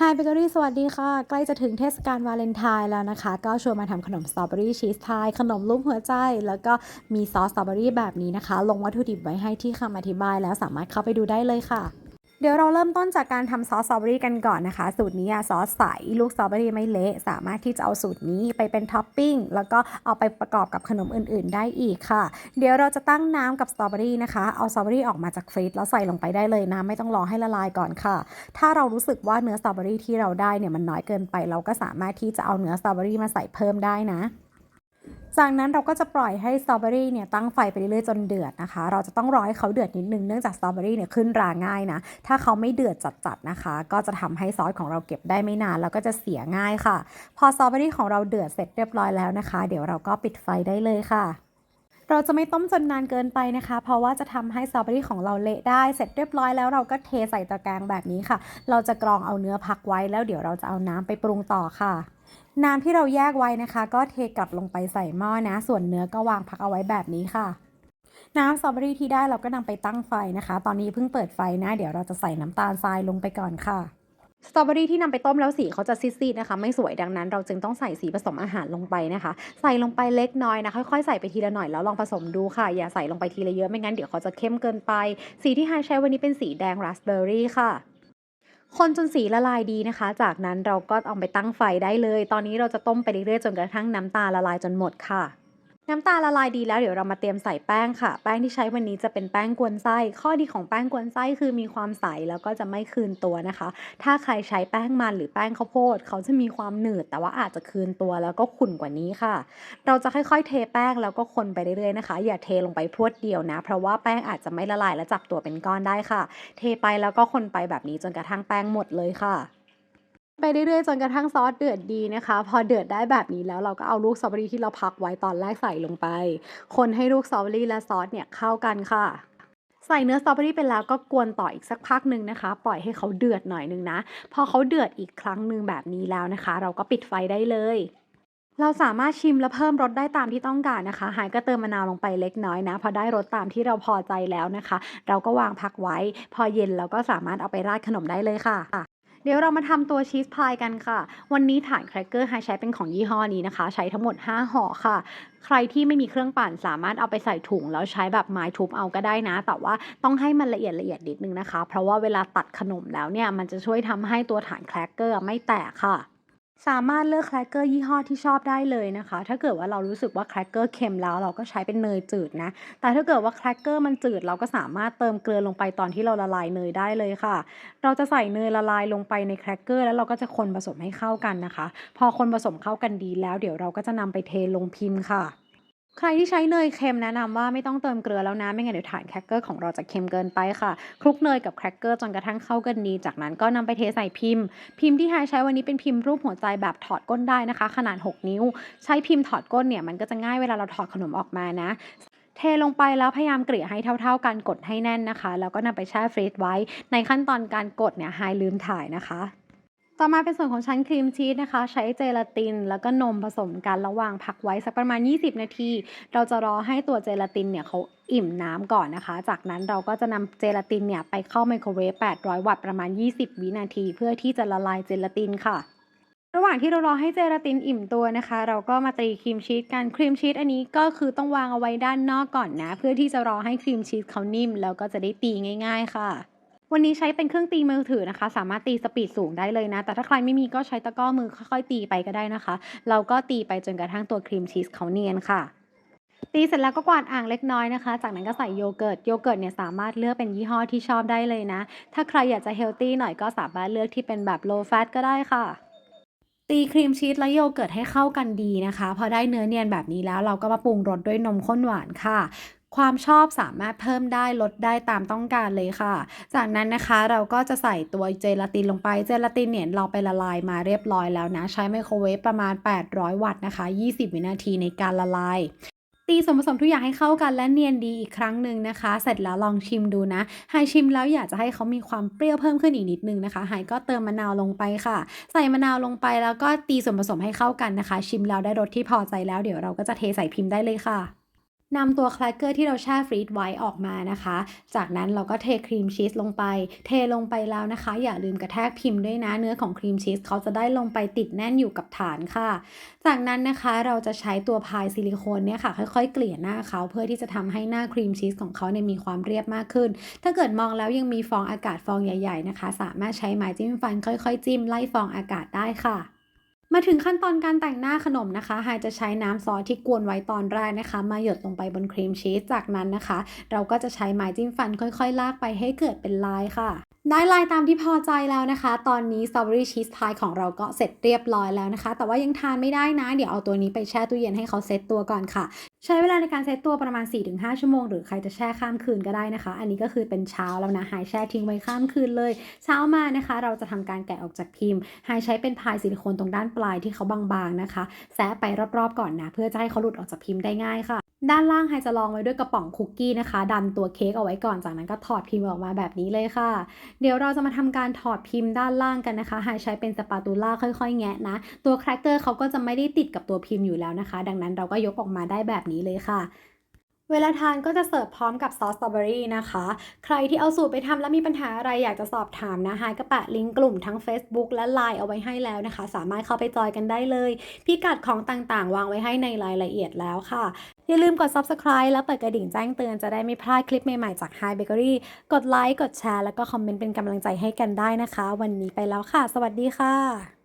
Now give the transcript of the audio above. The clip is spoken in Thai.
ไฮเบเกอรี่สวัสดีค่ะ ใกล้จะถึงเทศกาลวาเลนไทน์แล้วนะคะ ก็ชวนมาทำขนมสตรอเบอรี่ชีสพาย ขนมรูปหัวใจ แล้วก็มีซอสสตรอเบอรี่แบบนี้นะคะ ลงวัตถุดิบไว้ให้ที่คำอธิบายแล้วสามารถเข้าไปดูได้เลยค่ะ เดี๋ยวเราเริ่มต้นจากการทำซอสสตรอเบอรี่กันก่อนนะคะ สูตรนี้ซอสใสลูกสตรอเบอรี่ไม่เละสามารถที่จะเอาสูตรนี้ไปเป็นท็อปปิ้งแล้วก็เอาไปประกอบกับขนมอื่น ๆ ได้อีกค่ะ เดี๋ยวเราจะตั้งน้ำกับสตรอเบอรี่นะคะ เอาสตรอเบอรี่ออกมาจากฟรีซแล้วใส่ลงไปได้เลยนะไม่ต้องรอให้ละลายก่อนค่ะ ถ้าเรารู้สึกว่าเนื้อสตรอเบอรี่ที่เราได้เนี่ยมันน้อยเกินไป เราก็สามารถที่จะเอาเนื้อสตรอเบอรี่มาใส่เพิ่มได้นะ จากนั้นเราก็จะปล่อยให้สตรอเบอรี่เนี่ยตั้งไฟไปเรื่อยๆจนเดือดนะคะ เราจะต้องรอให้เขาเดือดนิดนึงเนื่องจากสตรอเบอรี่เนี่ยขึ้นราง่ายนะ ถ้าเขาไม่เดือดจัดๆนะคะ ก็จะทำให้ซอสของเราเก็บได้ไม่นานแล้วก็จะเสียง่ายค่ะ พอสตรอเบอรี่ของเราเดือดเสร็จเรียบร้อยแล้วนะคะ เดี๋ยวเราก็ปิดไฟได้เลยค่ะ เราจะไม่ต้มจนนานเกินไปนะคะ เพราะว่าจะทำให้สตรอเบอรี่ของเราเละได้เสร็จเรียบร้อยแล้วเราก็เทใส่ตะแกรงแบบนี้ค่ะ เราจะกรองเอาเนื้อพักไว้แล้วเดี๋ยวเราจะเอาน้ำไปปรุงต่อค่ะน้ำที่เราแยกไว้นะคะ ก็เทกลับลงไปใส่หม้อนะ ส่วนเนื้อก็วางพักเอาไว้แบบนี้ค่ะ น้ำสตรอเบอรี่ที่ได้เราก็นำไปตั้งไฟนะคะ ตอนนี้เพิ่งเปิดไฟนะ เดี๋ยวเราจะใส่น้ำตาลทรายลงไปก่อนค่ะ สตรอเบอรี่ที่นำไปต้มแล้วสีเขาจะซีดๆนะคะ ไม่สวยดังนั้น เราจึงต้องใส่สีผสมอาหารลงไปนะคะ ใส่ลงไปเล็กน้อยนะค่อยๆใส่ไปทีละหน่อยแล้วลองผสมดูค่ะ อย่าใส่ลงไปทีละเยอะไม่งั้นเดี๋ยวเขาจะเข้มเกินไป สีที่ไฮใช้วันนี้เป็นสีแดงราสเบอร์รี่ค่ะคนจนสีละลายดีนะคะ จากนั้นเราก็เอาไปตั้งไฟได้เลย ตอนนี้เราจะต้มไปเรื่อยๆจนกระทั่งน้ำตาลละลายจนหมดค่ะ น้ำตาลละลายดีแล้วเดี๋ยวเรามาเตรียมใส่แป้งค่ะ แป้งที่ใช้วันนี้จะเป็นแป้งกวนไส้ ข้อดีของแป้งกวนไส้คือมีความใสแล้วก็จะไม่คืนตัวนะคะ ถ้าใครใช้แป้งมันหรือแป้งข้าวโพด เขาจะมีความหนืด แต่ว่าอาจจะคืนตัวแล้วก็ขุ่นกว่านี้ค่ะ เราจะค่อยๆ เทแป้งแล้วก็คนไปเรื่อยๆนะคะ อย่าเทลงไปพรวดเดียวนะ เพราะว่าแป้งอาจจะไม่ละลายและจับตัวเป็นก้อนได้ค่ะ เทไปแล้วก็คนไปแบบนี้จนกระทั่งแป้งหมดเลยค่ะ ไปเรื่อยๆจนกระทั่งซอสเดือดดีนะคะ พอเดือดได้แบบนี้แล้วเราก็เอาลูกสตรอเบอรี่ที่เราพักไว้ตอนแรกใส่ลงไป คนให้ลูกสตรอเบอรี่และซอสเนี่ยเข้ากันค่ะใส่เนื้อสตรอเบอรี่ไปแล้วก็กวนต่ออีกสักพักหนึ่งนะคะ ปล่อยให้เขาเดือดหน่อยนึงนะ พอเขาเดือดอีกครั้งหนึ่งแบบนี้แล้วนะคะ เราก็ปิดไฟได้เลย เราสามารถชิมและเพิ่มรสได้ตามที่ต้องการนะคะ หายก็เติมมะนาวลงไปเล็กน้อยนะ พอได้รสตามที่เราพอใจแล้วนะคะ เราก็วางพักไว้ พอเย็นเราก็สามารถเอาไปราดขนมได้เลยค่ะ เดี๋ยวเรามาทำตัวชีสพายกันค่ะ วันนี้ฐานแครกเกอร์ไฮใช้เป็นของยี่ห้อนี้นะคะ ใช้ทั้งหมด 5ห่อค่ะ ใครที่ไม่มีเครื่องปั่นสามารถเอาไปใส่ถุง แล้วใช้แบบไม้ทุบเอาก็ได้นะ แต่ว่าต้องให้มันละเอียดละเอียดนิดนึงนะคะ เพราะว่าเวลาตัดขนมแล้วเนี่ยมันจะช่วยทำให้ตัวฐานแครกเกอร์ไม่แตกค่ะ สามารถเลือกแครกเกอร์ยี่ห้อที่ชอบได้เลยนะคะ ถ้าเกิดว่าเรารู้สึกว่าแครกเกอร์เค็มแล้วเราก็ใช้เป็นเนยจืดนะ แต่ถ้าเกิดว่าแครกเกอร์มันจืดเราก็สามารถเติมเกลือลงไปตอนที่เราละลายเนยได้เลยค่ะ เราจะใส่เนยละลายลงไปในแครกเกอร์แล้วเราก็จะคนผสมให้เข้ากันนะคะ พอคนผสมเข้ากันดีแล้วเดี๋ยวเราก็จะนำไปเทลงพิมพ์ค่ะ ใครที่ใช้เนยเค็มแนะนำว่าไม่ต้องเติมเกลือแล้วนะ ไม่งั้นเดี๋ยวฐานแครกเกอร์ของเราจะเค็มเกินไปค่ะคลุกเนยกับแครกเกอร์จนกระทั่งเข้ากันดี จากนั้นก็นำไปเทใส่พิมพ์ พิมพ์ที่ไฮใช้วันนี้เป็นพิมพ์รูปหัวใจแบบถอดก้นได้นะคะ ขนาด 6 นิ้ว ใช้พิมพ์ถอดก้นเนี่ยมันก็จะง่ายเวลาเราถอดขนมออกมานะเทลงไปแล้วพยายามเกลี่ยให้เท่า ๆกันกดให้แน่นนะคะ แล้วก็นำไปแช่ฟรีซไว้ ในขั้นตอนการกดเนี่ยไฮลืมถ่ายนะคะ ต่อมาเป็นส่วนของชั้นครีมชีสนะคะ ใช้เจลาติน แล้วก็นมผสมกันระหว่างพักไว้สักประมาณ 20 นาที เราจะรอให้ตัวเจลาตินเนี่ยเขาอิ่มน้ำก่อนนะคะ จากนั้นเราก็จะนำเจลาตินเนี่ยไปเข้าไมโครเวฟ 800 วัตต์ประมาณ 20 วินาที เพื่อที่จะละลายเจลาตินค่ะระหว่างที่เรารอให้เจลาตินอิ่มตัวนะคะ เราก็มาตีครีมชีสกันครีมชีสอันนี้ก็คือต้องวางเอาไว้ด้านนอกก่อนนะ เพื่อที่จะรอให้ครีมชีสเขานิ่ม แล้วก็จะได้ตีง่าย ๆ ค่ะ วันนี้ใช้เป็นเครื่องตีมือถือนะคะ สามารถตีสปีดสูงได้เลยนะ แต่ถ้าใครไม่มีก็ใช้ตะกร้อมือค่อยๆตีไปก็ได้นะคะ เราก็ตีไปจนกระทั่งตัวครีมชีสเขาเนียนค่ะ ตีเสร็จแล้วก็กวาดอ่างเล็กน้อยนะคะ จากนั้นก็ใส่โยเกิร์ต โยเกิร์ตเนี่ยสามารถเลือกเป็นยี่ห้อที่ชอบได้เลยนะ ถ้าใครอยากจะเฮลตี้หน่อยก็สามารถเลือกที่เป็นแบบ low fat ก็ได้ค่ะตีครีมชีสและโยเกิร์ตให้เข้ากันดีนะคะ พอได้เนื้อเนียนแบบนี้แล้วเราก็มาปรุงรสด้วยนมข้นหวานค่ะ ความชอบสามารถเพิ่มได้ลดได้ตามต้องการเลยค่ะ จากนั้นนะคะเราก็จะใส่ตัวเจลาตินลงไปเจลาตินเนี่ยเราไปละลายมาเรียบร้อยแล้วนะ ใช้ไมโครเวฟประมาณ 800 วัตต์นะคะ 20 วินาทีในการละลายตีส่วนผสมทุกอย่างให้เข้ากันและเนียนดีอีกครั้งหนึ่งนะคะ เสร็จแล้วลองชิมดูนะไฮชิมแล้วอยากจะให้เขามีความเปรี้ยวเพิ่มขึ้นอีกนิดนึงนะคะไฮก็เติมมะนาวลงไปค่ะ ใส่มะนาวลงไปแล้วก็ตีส่วนผสมให้เข้ากันนะคะ ชิมแล้วได้รสที่พอใจแล้วเดี๋ยวเราก็จะเทใส่พิมพ์ได้เลยค่ะ นำตัวแครกเกอร์ที่เราแช่ฟรีซไว้ออกมานะคะ จากนั้นเราก็เทครีมชีสลงไป เทลงไปแล้วนะคะ อย่าลืมกระแทกพิมพ์ด้วยนะ เนื้อของครีมชีสเขาจะได้ลงไปติดแน่นอยู่กับฐานค่ะ จากนั้นนะคะเราจะใช้ตัวพายซิลิโคนเนี่ยค่ะ ค่อยๆ เกลี่ยหน้าเขาเพื่อที่จะทำให้หน้าครีมชีสของเขาเนี่ยมีความเรียบมากขึ้น ถ้าเกิดมองแล้วยังมีฟองอากาศฟองใหญ่ ๆนะคะ สามารถใช้ไม้จิ้มฟันค่อยๆ จิ้มไล่ฟองอากาศได้ค่ะ มาถึงขั้นตอนการแต่งหน้าขนมนะคะไฮจะใช้น้ำซอสที่กวนไว้ตอนแรกนะคะ มาหยดลงไปบนครีมชีส จากนั้นนะคะ เราก็จะใช้ไม้จิ้มฟันค่อยๆ ลากไปให้เกิดเป็นลายค่ะ ได้ลายตามที่พอใจแล้วนะคะ ตอนนี้สตรอเบอรี่ชีสพายของเราก็เสร็จเรียบร้อยแล้วนะคะ แต่ว่ายังทานไม่ได้นะ เดี๋ยวเอาตัวนี้ไปแช่ตู้เย็นให้เขาเซตตัวก่อนค่ะใช้เวลาในการเซตตัวประมาณ 4-5 ชั่วโมง หรือใครจะแช่ข้ามคืนก็ได้นะคะ อันนี้ก็คือเป็นเช้าแล้วนะไฮแช่ทิ้งไว้ข้ามคืนเลย เช้ามานะคะ เราจะทำการแกะออกจากพิมพ์ไฮใช้เป็นพายซิลิโคนตรงด้านปลายที่เขาบางๆนะคะ แซะไปรอบๆก่อนนะ เพื่อจะให้เขาหลุดออกจากพิมพ์ได้ง่ายค่ะด้านล่างไฮจะลองไว้ด้วยกระป๋องคุกกี้นะคะ ดันตัวเค้กเอาไว้ก่อนจากนั้นก็ถอดพิมพ์ออกมาแบบนี้เลยค่ะ เดี๋ยวเราจะมาทำการถอดพิมพ์ด้านล่างกันนะคะไฮใช้เป็นสปาตูล่าค่อยๆ แงะนะ ตัวแครกเกอร์เขาก็จะไม่ได้ติดกับตัวพิมพ์อยู่แล้วนะคะ ดังนั้นเราก็ยกออกมาได้แบบนี้เลยค่ะเวลาทานก็จะเสิร์ฟพร้อมกับซอสสตรอเบอรี่นะคะ ใครที่เอาสูตรไปทำแล้วมีปัญหาอะไรอยากจะสอบถามนะไฮก็แปะลิงก์กลุ่มทั้ง Facebook และ Line เอาไว้ให้แล้วนะคะ สามารถเข้าไปจอยกันได้เลย พิกัดของต่างๆ วางไว้ให้ในรายละเอียดแล้วค่ะ อย่าลืมกด Subscribe แล้วเปิดกระดิ่งแจ้งเตือนจะได้ไม่พลาดคลิปใหม่ๆจาก Hi Bakery กดไลค์กดแชร์แล้วก็คอมเมนต์เป็นกำลังใจให้กันได้นะคะ วันนี้ไปแล้วค่ะ สวัสดีค่ะ